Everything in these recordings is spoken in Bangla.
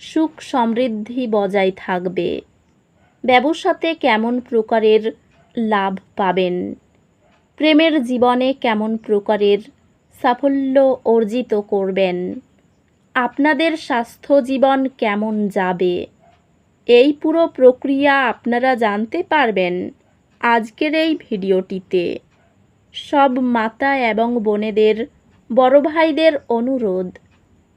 সুখ সমৃদ্ধি বজায় থাকবে। ব্যবসাতে কেমন প্রকারের লাভ পাবেন? প্রেমের জীবনে কেমন প্রকারের সাফল্য অর্জিত করবেন? আপনাদের স্বাস্থ্য জীবন কেমন যাবে? এই পুরো প্রক্রিয়া আপনারা জানতে পারবেন আজকের এই ভিডিওটিতে। সব মাতা এবং বোনেদের, বড় ভাইদের অনুরোধ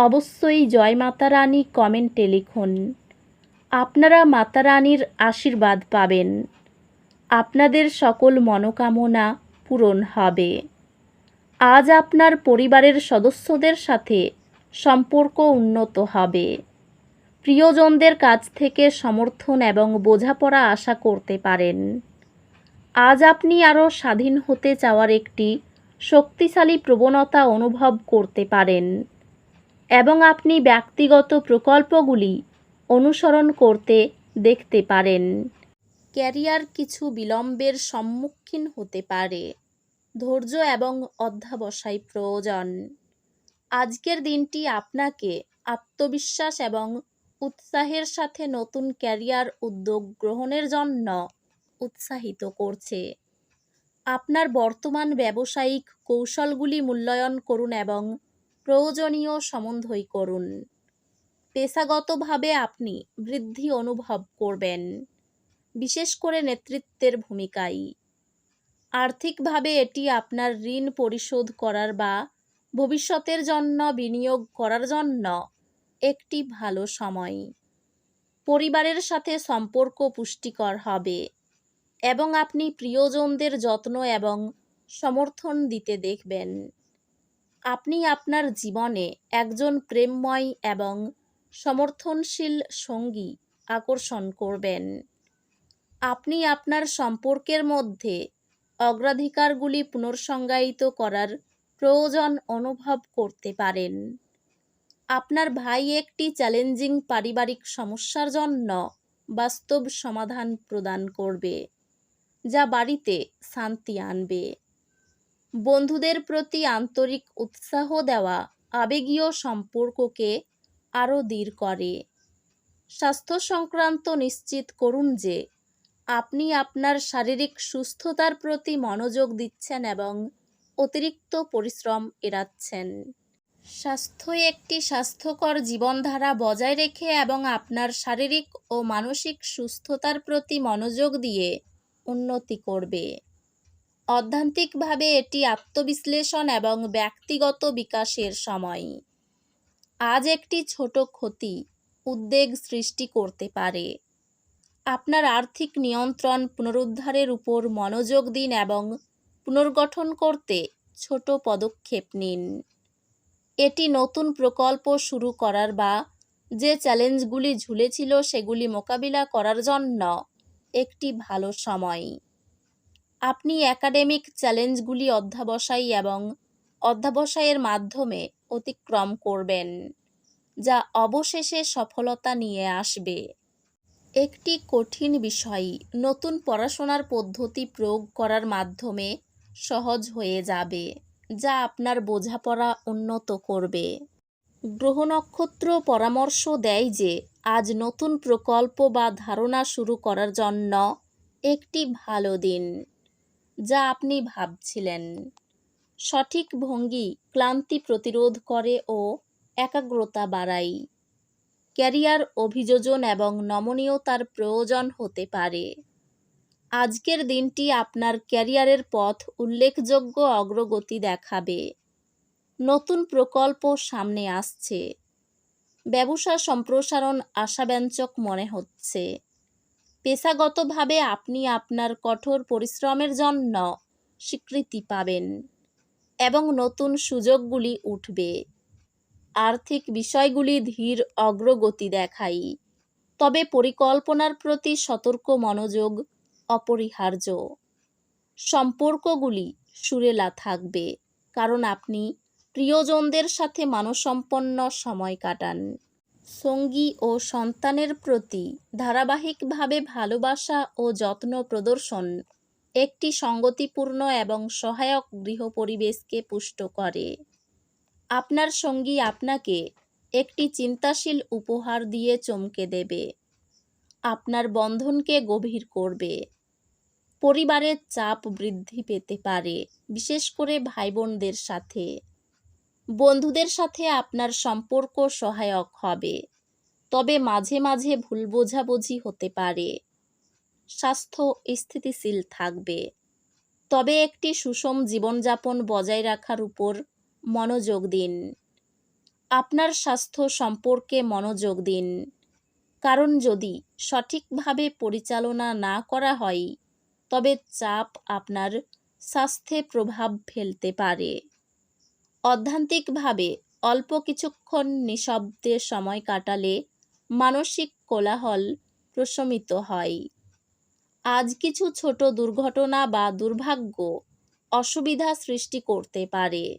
অবশ্যই জয় মাতা রানী কমেন্টে লিখুন। আপনারা মাতা রানীর আশীর্বাদ পাবেন। আপনাদের সকল মনোকামনা পূরণ হবে। আজ আপনার পরিবারের সদস্যদের সাথে সম্পর্ক উন্নত হবে। প্রিয়জনদের কাছ থেকে সমর্থন এবং বোঝাপড়া আশা করতে পারেন। আজ আপনি আরও স্বাধীন হতে চাওয়ার একটি শক্তিশালী প্রবণতা অনুভব করতে পারেন। এবং আপনি ব্যক্তিগত প্রকল্পগুলি অনুসরণ করতে দেখতে পারেন। ক্যারিয়ার কিছু বিলম্বের সম্মুখীন হতে পারে। ধৈর্য এবং অধ্যাবসায় প্রয়োজন। আজকের দিনটি আপনাকে আত্মবিশ্বাস এবং উৎসাহের সাথে নতুন ক্যারিয়ার উদ্যোগ গ্রহণের জন্য উৎসাহিত করছে। আপনার বর্তমান ব্যবসায়িক কৌশলগুলি মূল্যায়ন করুন এবং প্রয়োজনীয় সম্বন্ধই করুন। পেশাগতভাবে আপনি বৃদ্ধি অনুভব করবেন, বিশেষ করে নেতৃত্বের ভূমিকায়। আর্থিকভাবে এটি আপনার ঋণ পরিশোধ করার বা ভবিষ্যতের জন্য বিনিয়োগ করার জন্য একটি ভালো সময়। পরিবারের সাথে সম্পর্ক পুষ্টিকর হবে এবং আপনি প্রিয়জনদের যত্ন এবং সমর্থন দিতে দেখবেন। আপনি আপনার জীবনে একজন প্রেমময় এবং সমর্থনশীল সঙ্গী আকর্ষণ করবেন। আপনি আপনার সম্পর্কের মধ্যে অগ্রাধিকারগুলি পুনর্সংজ্ঞায়িত করার প্রয়োজন অনুভব করতে পারেন। আপনার ভাই একটি চ্যালেঞ্জিং পারিবারিক সমস্যার জন্য বাস্তব সমাধান প্রদান করবে, যা বাড়িতে শান্তি আনবে। বন্ধুদের প্রতি আন্তরিক উৎসাহ দেওয়া আবেগীয় সম্পর্ককে আরও দৃঢ় করে। স্বাস্থ্য সংক্রান্ত নিশ্চিত করুন যে, আপনি আপনার শারীরিক সুস্থতার প্রতি মনোযোগ দিচ্ছেন এবং অতিরিক্ত পরিশ্রম এড়াচ্ছেন। স্বাস্থ্য একটি স্বাস্থ্যকর জীবনধারা বজায় রেখে এবং আপনার শারীরিক ও মানসিক সুস্থতার প্রতি মনোযোগ দিয়ে উন্নতি করবে। অধ্যান্তিকভাবে এটি আত্মবিশ্লেষণ এবং ব্যক্তিগত বিকাশের সময়। আজ একটি ছোট ক্ষতি, উদ্বেগ সৃষ্টি করতে পারে। আপনার আর্থিক নিয়ন্ত্রণ পুনরুদ্ধারের উপর মনোযোগ দিন এবং পুনর্গঠন করতে ছোট পদক্ষেপ নিন। এটি নতুন প্রকল্প শুরু করার বা যে চ্যালেঞ্জগুলি ঝুলেছিল সেগুলি মোকাবিলা করার জন্য একটি ভালো সময়। আপনি একাডেমিক চ্যালেঞ্জগুলি অধ্যাবসায়ী এবং অধ্যাবসায়ের মাধ্যমে অতিক্রম করবেন, যা অবশেষে সফলতা নিয়ে আসবে। একটি কঠিন বিষয়, নতুন পড়াশোনার পদ্ধতি প্রয়োগ করার মাধ্যমে সহজ হয়ে যাবে, যা আপনার বোঝাপড়া উন্নত করবে। গ্রহ নক্ষত্র পরামর্শ দেয় যে, আজ নতুন প্রকল্প বা ধারণা শুরু করার জন্য একটি ভালো দিন। যা আপনি ভাবছিলেন। সঠিক ভঙ্গি ক্লান্তি প্রতিরোধ করে ও একাগ্রতা বাড়ায়। ক্যারিয়ার অভিযোজন এবং নমনীয়তার প্রয়োজন হতে পারে। আজকের দিনটি আপনার ক্যারিয়ারের পথ উল্লেখযোগ্য অগ্রগতি দেখাবে। নতুন প্রকল্প সামনে আসছে। ব্যবসা সম্প্রসারণ আশাব্যঞ্জক মনে হচ্ছে। পেশাগতভাবে আপনি আপনার কঠোর পরিশ্রমের জন্য স্বীকৃতি পাবেন এবং নতুন সুযোগগুলি উঠবে। আর্থিক বিষয়গুলি ধীর অগ্রগতি দেখাই তবে পরিকল্পনার প্রতি সতর্ক মনোযোগ অপরিহার্য। সম্পর্কগুলি সুরেলা থাকবে, কারণ আপনি প্রিয়জনদের সাথে মানসম্পন্ন সময় কাটান। সঙ্গী ও সন্তানের প্রতি ধারাবাহিকভাবে ভালোবাসা ও যত্ন প্রদর্শন একটি সঙ্গতিপূর্ণ এবং সহায়ক গৃহ পরিবেশকে পুষ্ট করে। আপনার সঙ্গী আপনাকে একটি চিন্তাশীল উপহার দিয়ে চমকে দেবে। আপনার বন্ধনকে গভীর করবে। পরিবারের চাপ বৃদ্ধি পেতে পারে, বিশেষ করে ভাই বোনদের সাথে। বন্ধুদের সাথে আপনার সম্পর্ক সহায়ক হবে। তবে মাঝে মাঝে ভুল বোঝাবুঝি হতে পারে। স্বাস্থ্য স্থিতিশীল থাকবে। তবে একটি সুষম জীবনযাপন বজায় রাখার উপর মনোযোগ দিন। আপনার স্বাস্থ্য সম্পর্কে মনোযোগ দিন। কারণ যদি সঠিকভাবে পরিচালনা না করা হয়, তবে চাপ আপনার স্বাস্থ্যে প্রভাব ফেলতে পারে। অধ্যান্তিকভাবে অল্প কিছুক্ষণ নিঃশব্দে সময় কাটালে মানসিক কোলাহল প্রশমিত হয়। আজ কিছু ছোট দুর্ঘটনা বা দুর্ভাগ্য অসুবিধা সৃষ্টি করতে পারে।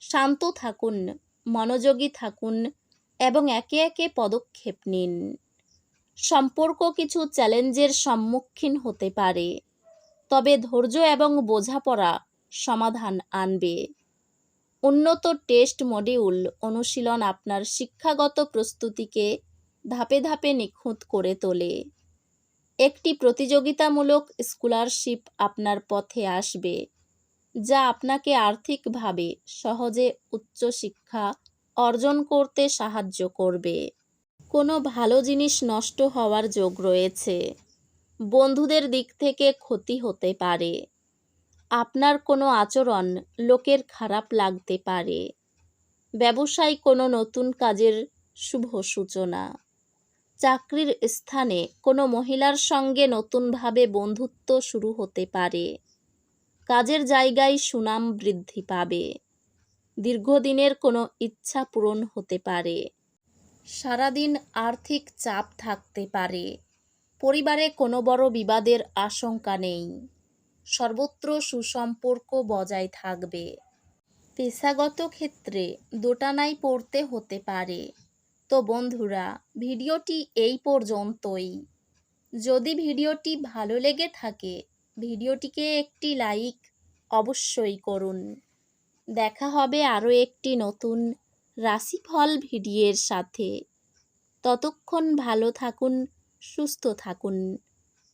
শান্ত থাকুন, মনোযোগী থাকুন এবং একে একে পদক্ষেপ নিন। সম্পর্ক কিছু চ্যালেঞ্জের সম্মুখীন হতে পারে, তবে ধৈর্য এবং বোঝাপড়া সমাধান আনবে। উন্নত টেস্ট মডিউল অনুশীলন আপনার শিক্ষাগত প্রস্তুতিকে ধাপে ধাপে নিখুঁত করে তোলে। একটি প্রতিযোগিতামূলক স্কলারশিপ আপনার পথে আসবে, যা আপনাকে আর্থিকভাবে সহজে উচ্চশিক্ষা অর্জন করতে সাহায্য করবে। কোনো ভালো জিনিস নষ্ট হওয়ার যোগ রয়েছে। বন্ধুদের দিক থেকে ক্ষতি হতে পারে। আপনার কোনো আচরণ লোকের খারাপ লাগতে পারে। ব্যবসায় কোনো নতুন কাজের শুভ সূচনা। চাকরির স্থানে কোনো মহিলার সঙ্গে নতুনভাবে বন্ধুত্ব শুরু হতে পারে। কাজের জায়গায় সুনাম বৃদ্ধি পাবে। দীর্ঘদিনের কোনো ইচ্ছা পূরণ হতে পারে। সারাদিন আর্থিক চাপ থাকতে পারে। পরিবারে কোনো বড় বিবাদের আশঙ্কা নেই। সর্বত্র সুসম্পর্ক বজায় থাকবে। পেশাগত ক্ষেত্রে দোটানায় পড়তে হতে পারে। তো বন্ধুরা, ভিডিওটি এই পর্যন্তই। যদি ভিডিওটি ভালো লেগে থাকে, ভিডিওটিকে একটি লাইক অবশ্যই করুন। দেখা হবে আরও একটি নতুন রাশিফল ভিডিওর সাথে। ততক্ষণ ভালো থাকুন, সুস্থ থাকুন।